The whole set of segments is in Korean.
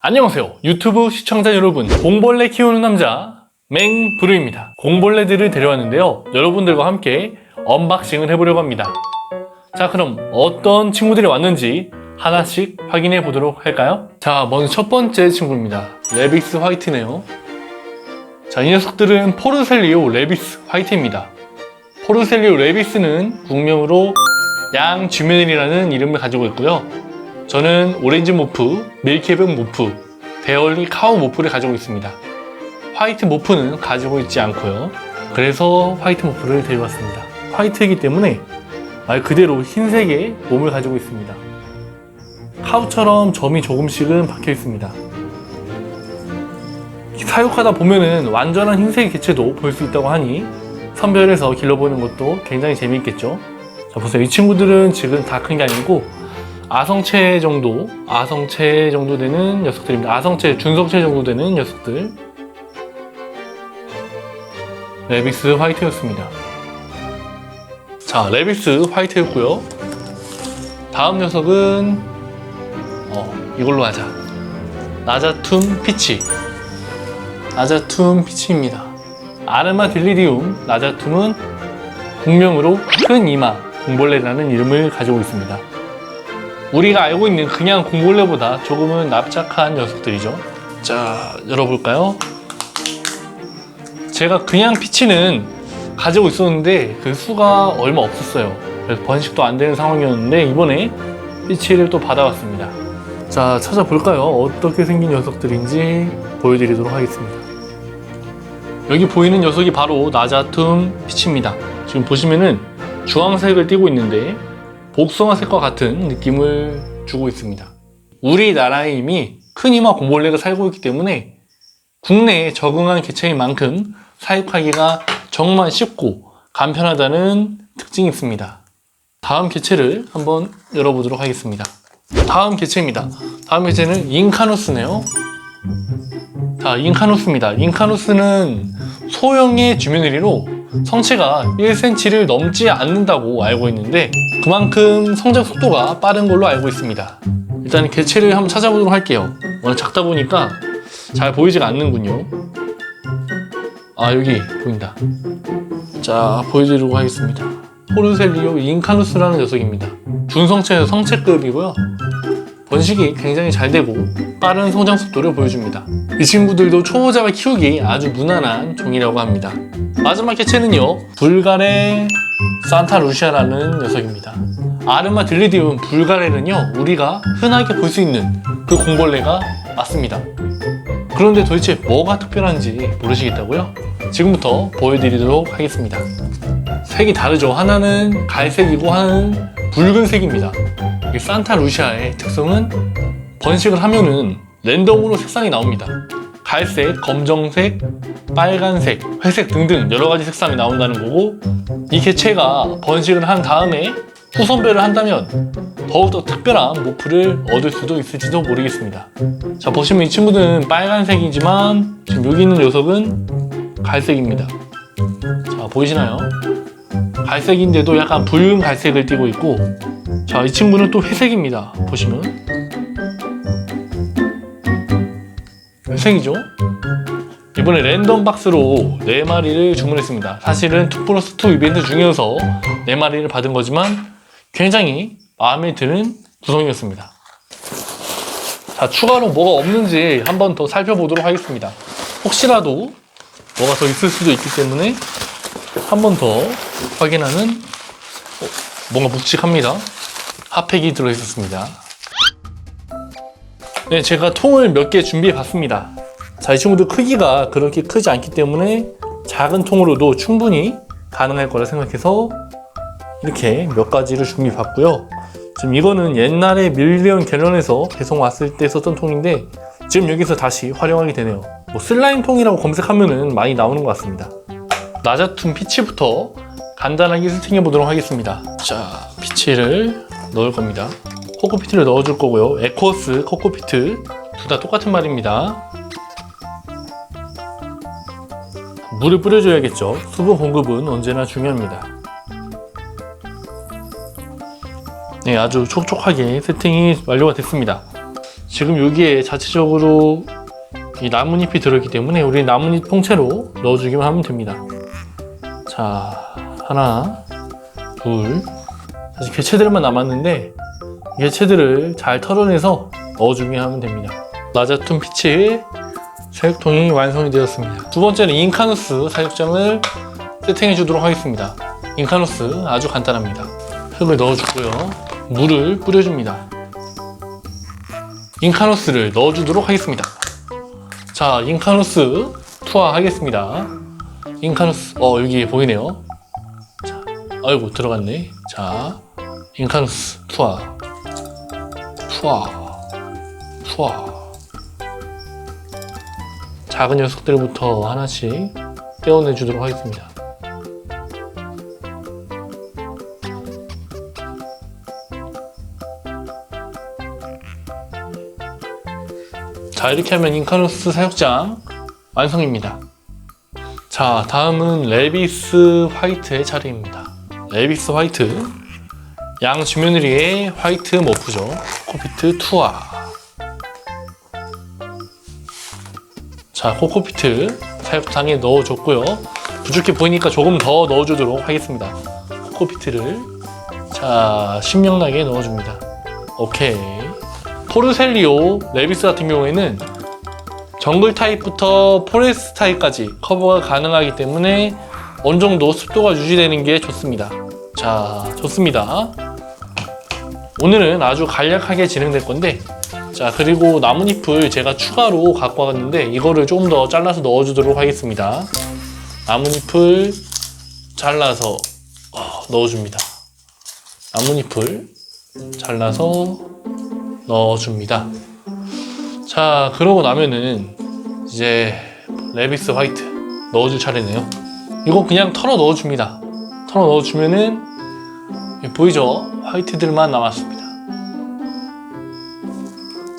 안녕하세요. 유튜브 시청자 여러분. 공벌레 키우는 남자 맹브루입니다. 공벌레들을 데려왔는데요. 여러분들과 함께 언박싱을 해보려고 합니다. 자, 그럼 어떤 친구들이 왔는지 하나씩 확인해 보도록 할까요? 자, 먼저 첫 번째 친구입니다. 레비스 화이트네요. 자, 이 녀석들은 포르셀리오 레비스 화이트입니다. 포르셀리오 레비스는 국명으로 양 쥐메넬이라는 이름을 가지고 있고요. 저는 오렌지 모프, 밀키백 모프, 베얼리 카우 모프를 가지고 있습니다. 화이트 모프는 가지고 있지 않고요. 그래서 화이트 모프를 데려왔습니다. 화이트이기 때문에 말 그대로 흰색의 몸을 가지고 있습니다. 카우처럼 점이 조금씩은 박혀 있습니다. 사육하다 보면은 완전한 흰색 개체도 볼 수 있다고 하니 선별해서 길러보는 것도 굉장히 재미있겠죠. 자, 보세요. 이 친구들은 지금 다 큰 게 아니고 아성체 정도, 아성체 정도 되는 녀석들입니다. 아성체, 준성체 정도 되는 녀석들. 레비스 화이트였습니다. 자, 레비스 화이트였고요. 다음 녀석은 어, 이걸로 하자. 나자툼 피치. 나자툼 피치입니다. 아르마 딜리디움 나자툼은 국명으로 큰 이마 공벌레라는 이름을 가지고 있습니다. 우리가 알고 있는 그냥 공벌레보다 조금은 납작한 녀석들이죠. 자, 열어볼까요? 제가 그냥 피치는 가지고 있었는데 그 수가 얼마 없었어요. 그래서 번식도 안 되는 상황이었는데 이번에 피치를 또 받아왔습니다. 자, 찾아볼까요? 어떻게 생긴 녀석들인지 보여드리도록 하겠습니다. 여기 보이는 녀석이 바로 나자툼 피치입니다. 지금 보시면은 주황색을 띠고 있는데 복숭아색과 같은 느낌을 주고 있습니다. 우리나라에 이미 큰 이마 공벌레가 살고 있기 때문에 국내에 적응한 개체인 만큼 사육하기가 정말 쉽고 간편하다는 특징이 있습니다. 다음 개체를 한번 열어보도록 하겠습니다. 다음 개체입니다. 다음 개체는 인카누스네요. 자, 인카누스입니다. 인카누스는 소형의 주민의리로 성체가 1cm를 넘지 않는다고 알고 있는데 그만큼 성장 속도가 빠른 걸로 알고 있습니다. 일단 개체를 한번 찾아보도록 할게요. 워낙 작다 보니까 잘 보이지가 않는군요. 아 여기 보인다. 자 보여드리도록 하겠습니다. 포르셀리오 인카누스라는 녀석입니다. 준성체에서 성체급이고요. 번식이 굉장히 잘 되고 빠른 성장 속도를 보여줍니다. 이 친구들도 초보자가 키우기 아주 무난한 종이라고 합니다. 마지막 개체는요, 불가레 산타 루시아라는 녀석입니다. 아르마 딜리디움 불가레는요, 우리가 흔하게 볼 수 있는 그 공벌레가 맞습니다. 그런데 도대체 뭐가 특별한지 모르시겠다고요? 지금부터 보여드리도록 하겠습니다. 색이 다르죠. 하나는 갈색이고 하나는 붉은색입니다. 이 산타 루시아의 특성은 번식을 하면은 랜덤으로 색상이 나옵니다. 갈색, 검정색, 빨간색, 회색 등등 여러 가지 색상이 나온다는 거고 이 개체가 번식을 한 다음에 후선별을 한다면 더욱더 특별한 모프를 얻을 수도 있을지도 모르겠습니다. 자 보시면 이 친구들은 빨간색이지만 지금 여기 있는 녀석은 갈색입니다. 자 보이시나요? 갈색인데도 약간 붉은 갈색을 띠고 있고 자 이 친구는 또 회색입니다. 보시면 회색이죠? 이번에 랜덤 박스로 4마리를 주문했습니다. 사실은 2 플러스 2 이벤트 중이어서 4마리를 받은 거지만 굉장히 마음에 드는 구성이었습니다. 자, 추가로 뭐가 없는지 한번 더 살펴보도록 하겠습니다. 혹시라도 뭐가 더 있을 수도 있기 때문에 한 번 더 확인하는 어, 뭔가 묵직합니다. 핫팩이 들어있었습니다. 네, 제가 통을 몇 개 준비해 봤습니다. 자, 이 친구들 크기가 그렇게 크지 않기 때문에 작은 통으로도 충분히 가능할 거라 생각해서 이렇게 몇 가지를 준비해 봤고요. 지금 이거는 옛날에 밀리언 갤런에서 배송 왔을 때 썼던 통인데 지금 여기서 다시 활용하게 되네요. 뭐 슬라임 통이라고 검색하면은 많이 나오는 것 같습니다. 나자툼 피치부터 간단하게 세팅해 보도록 하겠습니다. 자, 피치를 넣을 겁니다. 코코피트를 넣어줄 거고요. 에코스, 코코피트 둘 다 똑같은 말입니다. 물을 뿌려줘야겠죠. 수분 공급은 언제나 중요합니다. 네, 아주 촉촉하게 세팅이 완료가 됐습니다. 지금 여기에 자체적으로 이 나뭇잎이 들어있기 때문에 우리 나뭇잎 통째로 넣어주기만 하면 됩니다. 자, 하나, 둘. 사실 개체들만 남았는데 이 개체들을 잘 털어내서 넣어주기만 하면 됩니다. 라자툰 피치 사육통이 완성이 되었습니다. 두 번째는 인카누스 사육장을 세팅해 주도록 하겠습니다. 인카누스 아주 간단합니다. 흙을 넣어주고요. 물을 뿌려줍니다. 인카누스를 넣어주도록 하겠습니다. 자, 인카누스 투하하겠습니다. 인카누스, 어, 여기 보이네요. 자, 아이고, 들어갔네. 자, 인카누스 투하. 투하. 투하. 작은 녀석들부터 하나씩 떼어내 주도록 하겠습니다. 자, 이렇게 하면 인카누스 사육장 완성입니다. 자, 다음은 레비스 화이트의 차례입니다. 레비스 화이트. 양 주며느리의 화이트 머프죠. 코피트 투아. 자, 코코피트 사육장에 넣어줬고요. 부족해 보이니까 조금 더 넣어주도록 하겠습니다. 코코피트를 자, 신명나게 넣어줍니다. 오케이. 포르셀리오 레비스 같은 경우에는 정글 타입부터 포레스트 타입까지 커버가 가능하기 때문에 어느 정도 습도가 유지되는 게 좋습니다. 자, 좋습니다. 오늘은 아주 간략하게 진행될 건데, 자, 그리고 나뭇잎을 제가 추가로 갖고 왔는데, 이거를 조금 더 잘라서 넣어주도록 하겠습니다. 나뭇잎을 잘라서 어, 넣어줍니다. 나뭇잎을 잘라서 넣어줍니다. 자, 그러고 나면은 이제 레비스 화이트 넣어줄 차례네요. 이거 그냥 털어 넣어줍니다. 털어 넣어주면은 보이죠? 화이트들만 남았습니다.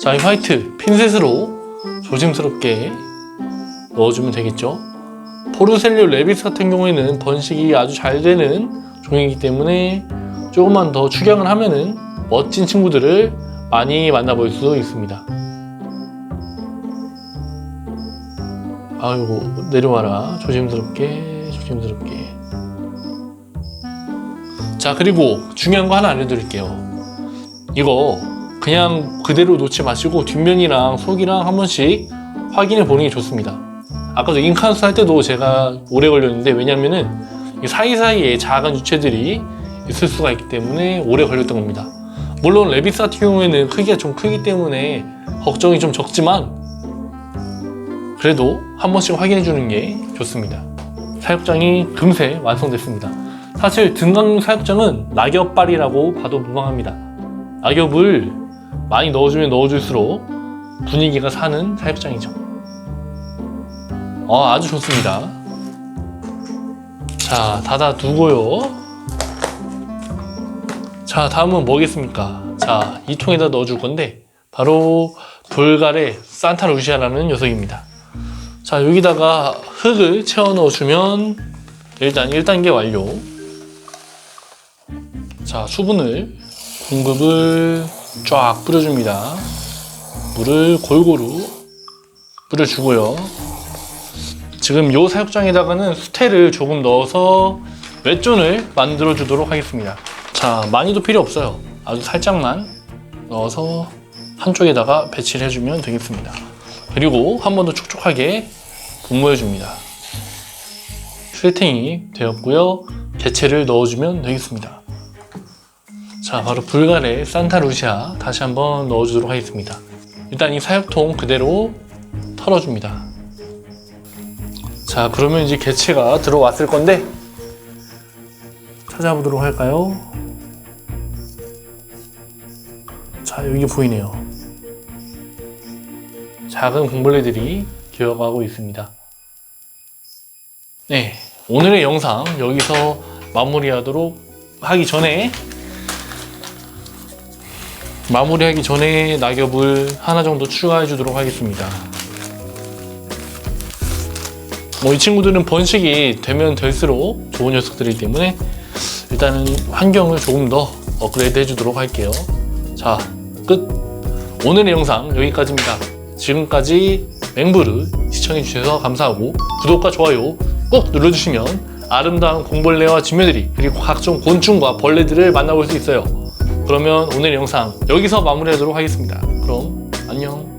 자, 이 화이트 핀셋으로 조심스럽게 넣어주면 되겠죠. 포르셀리오 레비스 같은 경우에는 번식이 아주 잘 되는 종이기 때문에 조금만 더 축양을 하면은 멋진 친구들을 많이 만나볼 수 있습니다. 아이고 내려와라 조심스럽게 조심스럽게 자 그리고 중요한 거 하나 알려드릴게요 이거 그냥 그대로 놓지 마시고 뒷면이랑 속이랑 한 번씩 확인해 보는 게 좋습니다 아까도 인카운스 할 때도 제가 오래 걸렸는데 왜냐면은 이 사이사이에 작은 유체들이 있을 수가 있기 때문에 오래 걸렸던 겁니다 물론 레비스 같은 경우에는 크기가 좀 크기 때문에 걱정이 좀 적지만 그래도 한 번씩 확인해 주는 게 좋습니다. 사육장이 금세 완성됐습니다. 사실 등강용 사육장은 낙엽발이라고 봐도 무방합니다. 낙엽을 많이 넣어주면 넣어줄수록 분위기가 사는 사육장이죠. 어, 아주 좋습니다. 자, 닫아 두고요. 자, 다음은 뭐겠습니까? 자, 이 통에다 넣어줄 건데, 바로 불갈의 산타루시아라는 녀석입니다. 자, 여기다가 흙을 채워 넣어주면 일단 1단계 완료. 자, 수분을, 공급을 쫙 뿌려줍니다. 물을 골고루 뿌려주고요. 지금 요 사육장에다가는 수태를 조금 넣어서 웹존을 만들어 주도록 하겠습니다. 자, 많이도 필요 없어요. 아주 살짝만 넣어서 한쪽에다가 배치를 해주면 되겠습니다. 그리고 한 번 더 촉촉하게 분무해 줍니다. 세팅이 되었고요. 개체를 넣어주면 되겠습니다. 자, 바로 불갈의 산타루시아 다시 한번 넣어주도록 하겠습니다. 일단 이 사육통 그대로 털어줍니다. 자, 그러면 이제 개체가 들어왔을 건데 찾아보도록 할까요? 자, 여기 보이네요. 작은 공벌레들이 기어가고 있습니다. 네, 오늘의 영상 여기서 마무리하도록 하기 전에 마무리하기 전에 낙엽을 하나 정도 추가해 주도록 하겠습니다. 뭐 이 친구들은 번식이 되면 될수록 좋은 녀석들이기 때문에 일단은 환경을 조금 더 업그레이드 해주도록 할게요. 자, 끝! 오늘의 영상 여기까지입니다. 지금까지 맹부르 시청해주셔서 감사하고 구독과 좋아요 꼭 눌러주시면 아름다운 공벌레와 진며들이 그리고 각종 곤충과 벌레들을 만나볼 수 있어요. 그러면 오늘 영상 여기서 마무리하도록 하겠습니다. 그럼 안녕.